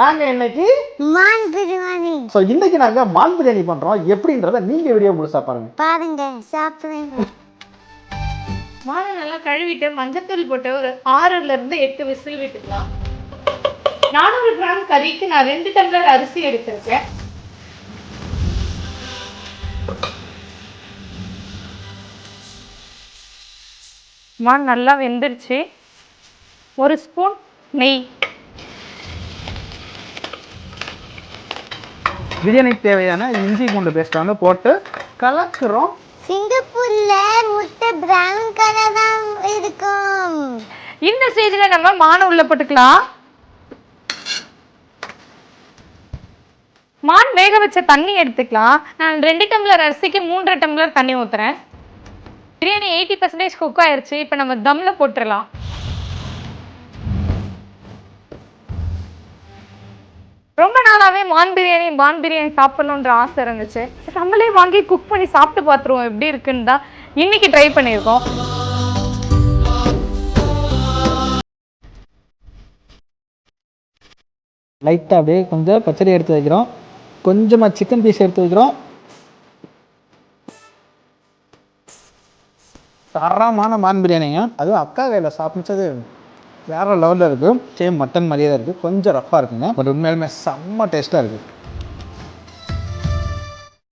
நாங்கள் இன்னைக்கு மான் பிரியாணி. ஸோ இன்னைக்கு நாங்கள் மான் பிரியாணி பண்ணுறோம் எப்படின்றத நீங்கள் வீடியோ முழுசாக பாருங்க. பாருங்க சாப்பிடுங்க. மானை நல்லா கழுவிட்டு மஞ்சத்தூள் போட்டு ஒரு ஆறுல இருந்து எட்டு விசில் விட்டுக்கலாம். நானூறு கிராம் கறிக்கு நான் ரெண்டு டம்ளர் அரிசி எடுத்திருக்கேன். மான் நல்லா வெந்துருச்சு. ஒரு ஸ்பூன் நெய். பிரியாணிக்கு தேவையான இஞ்சி பூண்டு பேஸ்ட்டை வந்து போட்டு கலக்குறோம். சிங்கப்பூர்ல முட்டை பிரவுன் கலர் தான் இருக்கும். இந்த ஸ்டேஜில் நம்ம மான் உள்ள போட்டுக்கலாம். மான் வேக வச்ச தண்ணி எடுத்துக்கலாம். நான் ரெண்டு டம்ளர் அரிசிக்கு மூன்றரை டம்ளர் தண்ணி ஊற்றுறேன் பிரியாணி எயிட்டி பர்சன்டேஜ் குக் ஆயிருச்சு. இப்போ நம்ம தம்மில் போட்டுடலாம் ரொம்ப நாளாவே மான் பிரியாணி பான் பிரியாணி சாப்பிடணுன்ற ஆசை இருந்துச்சு. நம்மளே வாங்கி குக் பண்ணி சாப்பிட்டு பார்த்துருவோம் எப்படி இருக்குன்னு தான் இன்னைக்கு ட்ரை பண்ணியிருக்கோம். லைட்டாக அப்படியே கொஞ்சம் பச்சடி எடுத்து வைக்கிறோம். கொஞ்சமாக சிக்கன் பீஸ் எடுத்து வைக்கிறோம். தரமான மான் பிரியாணிங்க. அதுவும் அக்கா கையில் சாப்பிட்டது வேறு லெவலில் இருக்குது சேம் மட்டன் மாதிரியே தான் இருக்குது கொஞ்சம் ரஃப்பாக இருக்குங்க. பட் உண்மையிலுமே செம்ம டேஸ்ட்டாக இருக்குது